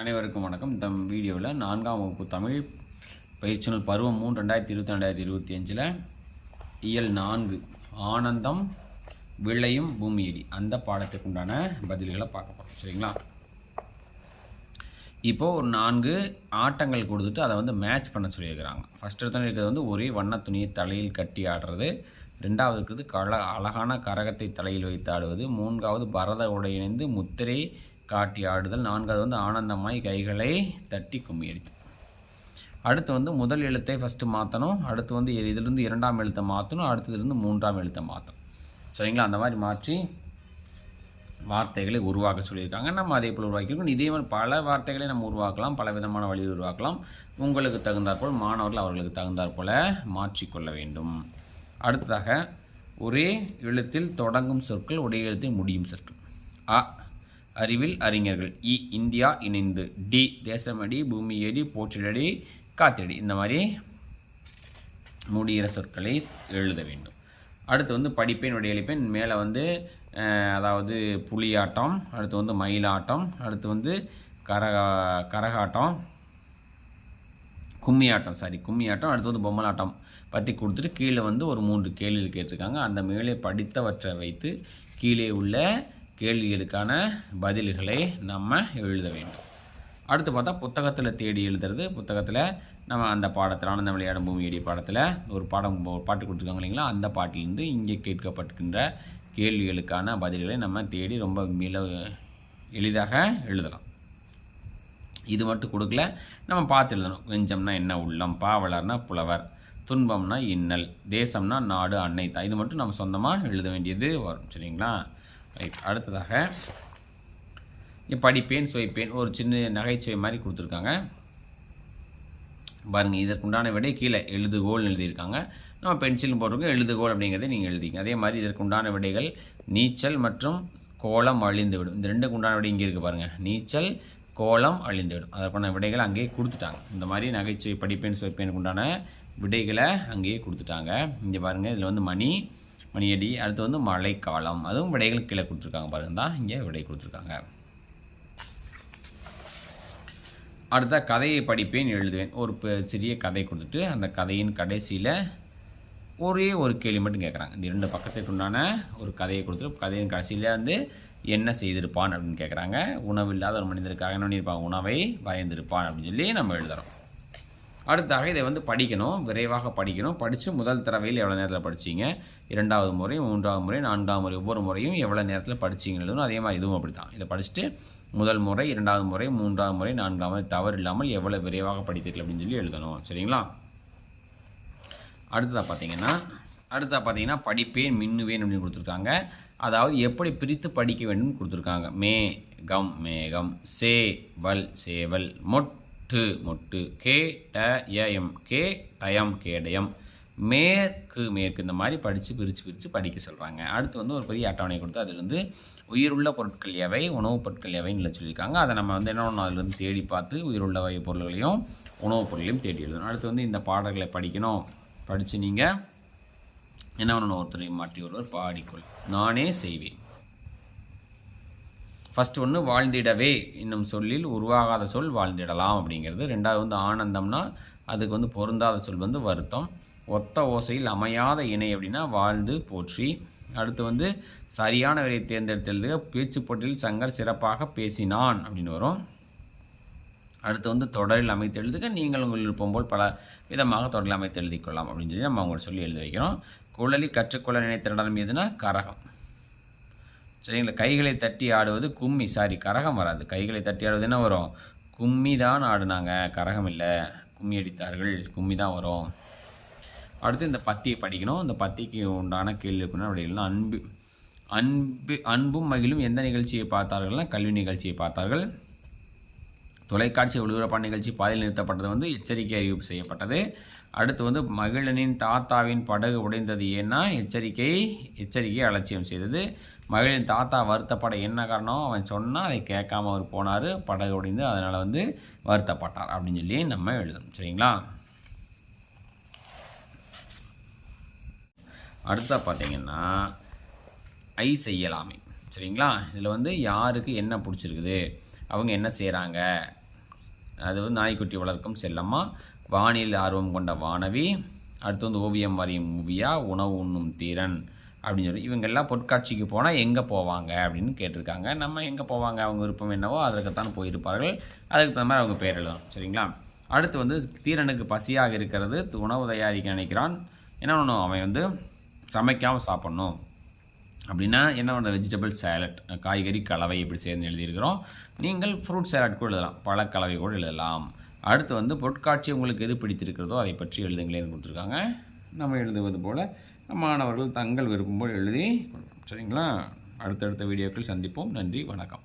அனைவருக்கும் வணக்கம். இந்த வீடியோவில் நான்காம் வகுப்பு தமிழ் பயிற்சிகள் பருவம் மூணு ரெண்டாயிரத்தி இருபத்தி ரெண்டாயிரத்தி இருபத்தி அஞ்சில் இயல் நான்கு ஆனந்தம் விளையும் பூமியடி. அந்த பாடத்துக்கு உண்டான பதில்களை பார்க்க போகிறோம் சரிங்களா? இப்போது ஒரு நான்கு ஆட்டங்கள் கொடுத்துட்டு அதை வந்து மேட்ச் பண்ண சொல்லியிருக்கிறாங்க. ஃபஸ்ட் எடுத்தோன்னே இருக்கிறது வந்து ஒரே வண்ண துணியை தலையில் கட்டி ஆடுறது. ரெண்டாவது இருக்கிறது கல அழகான கரகத்தை தலையில் வைத்து ஆடுவது. மூன்றாவது பரத உடை இணைந்து முத்திரை காட்டி ஆடுதல். நான்காவது வந்து ஆனந்தமாய் கைகளை தட்டி கும்மியடித்து அடுத்து வந்து முதல் எழுத்தை ஃபஸ்ட்டு மாற்றணும் அடுத்து வந்து இதிலிருந்து இரண்டாம் எழுத்தை மாற்றணும் அடுத்ததுலேருந்து மூன்றாம் எழுத்தை மாற்றணும் சரிங்களா? அந்த மாதிரி மாற்றி வார்த்தைகளை உருவாக்க சொல்லியிருக்காங்க. நம்ம அதே போல் உருவாக்கியிருக்கோம். இதே மாதிரி பல வார்த்தைகளை நம்ம உருவாக்கலாம். பல விதமான வழியில் உருவாக்கலாம். உங்களுக்கு தகுந்தாற்போல் மாணவர்கள் அவர்களுக்கு தகுந்தாற்போல் மாற்றிக்கொள்ள வேண்டும். அடுத்ததாக ஒரே எழுத்தில் தொடங்கும் சொற்கள் ஒரே எழுத்தில் முடியும் சொற்கள். அ அறிவில் அறிஞர்கள். இ இந்தியா இணைந்து. டி தேசமடி பூமியடி போற்றிடடி காத்திடி இந்த மாதிரி முடிகிற சொற்களை எழுத வேண்டும். அடுத்து வந்து படிப்பேன் விடையளிப்பேன் மேலே வந்து அதாவது புலியாட்டம் அடுத்து வந்து மயிலாட்டம் அடுத்து வந்து கரகா கரகாட்டம் கும்மியாட்டம் சாரி கும்மியாட்டம் அடுத்து வந்து பொம்மலாட்டம் பற்றி கொடுத்துட்டு கீழே வந்து ஒரு மூன்று கேள்விகள் கேட்டிருக்காங்க. அந்த மேலே படித்தவற்றை வைத்து கீழே உள்ள கேள்விகளுக்கான பதில்களை நம்ம எழுத வேண்டும். அடுத்து பார்த்தா புத்தகத்தில் தேடி எழுதுறது. புத்தகத்தில் நம்ம அந்த பாடத்தில் ஆனந்த விளையாடும் பூமியடி பாடத்தில் ஒரு பாடம் ஒரு பாட்டு கொடுத்துருக்காங்க இல்லைங்களா? அந்த பாட்டிலிருந்து இங்கே கேட்கப்படுகின்ற கேள்விகளுக்கான பதில்களை நம்ம தேடி ரொம்ப மில எளிதாக எழுதலாம். இது மட்டும் கொடுக்கல. நம்ம பார்த்து எழுதணும். வெஞ்சம்னா என்ன உள்ளம் பாவலர்னா புலவர் துன்பம்னா இன்னல் தேசம்னா நாடு அன்னை தான் இது மட்டும் நம்ம சொந்தமாக எழுத வேண்டியது வரும். சரிங்களா? ரைட் அடுத்ததாக படிப்பேன் சுவைப்பேன் ஒரு சின்ன நகைச்சுவை மாதிரி கொடுத்துருக்காங்க. பாருங்கள் இதற்குண்டான விடை கீழே எழுதுகோல் எழுதியிருக்காங்க. நம்ம பென்சில் போட்டிருக்கோம் எழுதுகோல் அப்படிங்கிறத நீங்கள் எழுதிங்க. அதே மாதிரி இதற்குண்டான விடைகள் நீச்சல் மற்றும் கோலம் அழிந்துவிடும். இந்த ரெண்டுக்கு உண்டான விடை இங்கே இருக்குது பாருங்கள் நீச்சல் கோலம் அழிந்துவிடும். அதற்கான விடைகளை அங்கேயே கொடுத்துட்டாங்க. இந்த மாதிரி நகைச்சுவை படிப்பேன் சுவைப்பேனுக்கு உண்டான விடைகளை அங்கேயே கொடுத்துட்டாங்க. இங்கே பாருங்கள் இதில் வந்து மணி மணியடி அடுத்து வந்து மழைக்காலம். அதுவும் விடைகள் கீழே கொடுத்துருக்காங்க பாருங்க தான் இங்கே விடை கொடுத்துருக்காங்க. அடுத்த கதையை படிப்பேன் எழுதுவேன். ஒரு பெ- சிறிய கதை கொடுத்துட்டு அந்த கதையின் கடைசியில் ஒரே ஒரு கேள்வி மட்டும் கேட்குறாங்க. இந்த இரண்டு பக்கத்துக்கு உண்டான ஒரு கதையை கொடுத்துட்டு கதையின் கடைசியில் வந்து என்ன செய்திருப்பான் அப்படின்னு கேட்குறாங்க. உணவு இல்லாத ஒரு மனிதருக்காக என்ன பண்ணியிருப்பாங்க? உணவை வரைந்திருப்பான் அப்படின்னு சொல்லி நம்ம எழுதுகிறோம் அடுத்தாக இதை வந்து படிக்கணும் விரைவாக படிக்கணும். படித்து முதல் தடவையில் எவ்வளோ நேரத்தில் படிச்சீங்க? இரண்டாவது முறை மூன்றாவது முறை நான்காவது முறை ஒவ்வொரு முறையும் எவ்வளோ நேரத்தில் படிச்சீங்க அதே மாதிரி இதுவும் அப்படி தான் இதை படிச்சுட்டு முதல் முறை இரண்டாவது முறை மூன்றாவது முறை நான்காவது முறை தவறு இல்லாமல் எவ்வளோ விரைவாக படித்தீர்கள் அப்படின்னு சொல்லி எழுதணும். சரிங்களா? அடுத்ததாக பார்த்தீங்கன்னா அடுத்ததாக பார்த்தீங்கன்னா படிப்பேன் மின்னுவேன் அப்படின்னு கொடுத்துருக்காங்க. அதாவது எப்படி பிரித்து படிக்க வேண்டும் கொடுத்துருக்காங்க. மே கம் மேகம் சே வல் சேவல் மொட். முட்டு மொட்டு. கே ட எம். கே அயம் கேடயம் மேற்கு மேற்கு. இந்த மாதிரி படித்து பிரித்து பிரித்து படிக்க சொல்கிறாங்க அடுத்து வந்து ஒரு பெரிய அட்டவணை கொடுத்து அதில் வந்து உயிருள்ள பொருட்கள் எவை உணவுப் பொருட்கள் எவைன்னு சொல்லியிருக்காங்க. அதை நம்ம வந்து என்ன பண்ணணும் அதிலிருந்து தேடி பார்த்து உயிருள்ள வகை பொருள்களையும் உணவுப் பொருளையும் தேடி எழுதணும். அடுத்து வந்து இந்த பாடல்களை படிக்கணும். படித்து நீங்கள் என்ன பண்ணணும்? ஒருத்தரையும் மாற்றி ஒருவர் பாடிக்கொள். நானே செய்வேன். ஃபஸ்ட் ஒன்று வாழ்ந்திடவே என்னும் சொல்லில் உருவாகாத சொல் வாழ்ந்திடலாம் அப்படிங்கிறது. ரெண்டாவது வந்து ஆனந்தம்னா அதுக்கு வந்து பொருந்தாத சொல் வந்து வருத்தம். ஒத்த ஓசையில் அமையாத இணை அப்படின்னா வாழ்ந்து போற்றி. அடுத்து வந்து சரியான விலை தேர்ந்தெடுத்து எழுதுக பேச்சு போட்டியில் சங்கர் சிறப்பாக பேசினான் அப்படின்னு வரும். அடுத்து வந்து தொடரில் அமைத்து எழுதுக. நீங்கள் உங்கள் விருப்பம் போல் பல விதமாக தொடரில் அமைத்து எழுதிக்கொள்ளலாம் அப்படின்னு சொல்லி நம்ம அவங்களை சொல்லி எழுதி வைக்கிறோம். குழலி கற்றுக்கொள்ள நினைத்த நடனம் எதுனா கரகம். சரிங்களா? கைகளை தட்டி ஆடுவது கும்மி. சாரி கரகம் வராது. கைகளை தட்டி ஆடுவது என்ன வரும்? கும்மி தான் ஆடுனாங்க. கரகம் இல்லை. கும்மி அடித்தார்கள். கும்மி தான் வரும். அடுத்து இந்த பத்தியை படிக்கணும். இந்த பத்திக்கு உண்டான கேள்வி அப்படின்னா அன்பு அன்பு அன்பும் மகிழும் எந்த நிகழ்ச்சியை பார்த்தார்கள்னா கல்வி நிகழ்ச்சியை பார்த்தார்கள். தொலைக்காட்சி ஒளிபரப்பான நிகழ்ச்சி பாதையில் நிறுத்தப்பட்டது வந்து எச்சரிக்கை அறிவிப்பு செய்யப்பட்டது. அடுத்து வந்து மகிழனின் தாத்தாவின் படகு உடைந்தது ஏன்னா எச்சரிக்கை எச்சரிக்கை அலட்சியம் செய்தது. மகிழின் தாத்தா வருத்தப்பட என்ன காரணம்? அவன் சொன்னால் அதை கேட்காம அவர் போனார் படகு உடைந்து அதனால் வந்து வருத்தப்பட்டார் அப்படின்னு சொல்லி நம்ம எழுதணும் சரிங்களா? அடுத்த பார்த்தீங்கன்னா ஐ செய்யலாமே. சரிங்களா? இதில் வந்து யாருக்கு என்ன பிடிச்சிருக்குது? அவங்க என்ன செய்கிறாங்க அது வந்து நாய்க்குட்டி வளர்க்கும் செல்லம்மா. வானில் ஆர்வம் கொண்ட வானவி அடுத்து வந்து ஓவியம் வரையும் மூவியா உணவு உண்ணும் தீரன் அப்படின்னு சொல்லி இவங்கெல்லாம் பொற்காட்சிக்கு போனால் எங்கே போவாங்க அப்படின்னு கேட்டிருக்காங்க. நம்ம எங்கே போவாங்க? அவங்க விருப்பம் என்னவோ அதற்குத்தான் போயிருப்பார்கள். அதுக்கு தகுந்த மாதிரி அவங்க பேர் எழுதணும் சரிங்களா? அடுத்து வந்து தீரனுக்கு பசியாக இருக்கிறது உணவு தயாரிக்க நினைக்கிறான். என்ன பண்ணணும்? அவன் வந்து சமைக்காமல் சாப்பிட்ணும். அப்படின்னா என்ன பண்ணுற வெஜிடபிள் சேலட் காய்கறி கலவை இப்படி சேர்ந்து எழுதியிருக்கிறோம். நீங்கள் ஃப்ரூட் சேலட் கூட எழுதலாம். பழக்கலவை கூட எழுதலாம். அடுத்து வந்து பொருட்காட்சி உங்களுக்கு எது பிடித்திருக்கிறதோ அதை பற்றி எழுதுங்களேன்னு கொடுத்துருக்காங்க. நம்ம எழுதுவது போல் மாணவர்கள் தங்கள் விருப்பம் போல் எழுதி சரிங்களா? அடுத்தடுத்த வீடியோக்கள் சந்திப்போம். நன்றி வணக்கம்.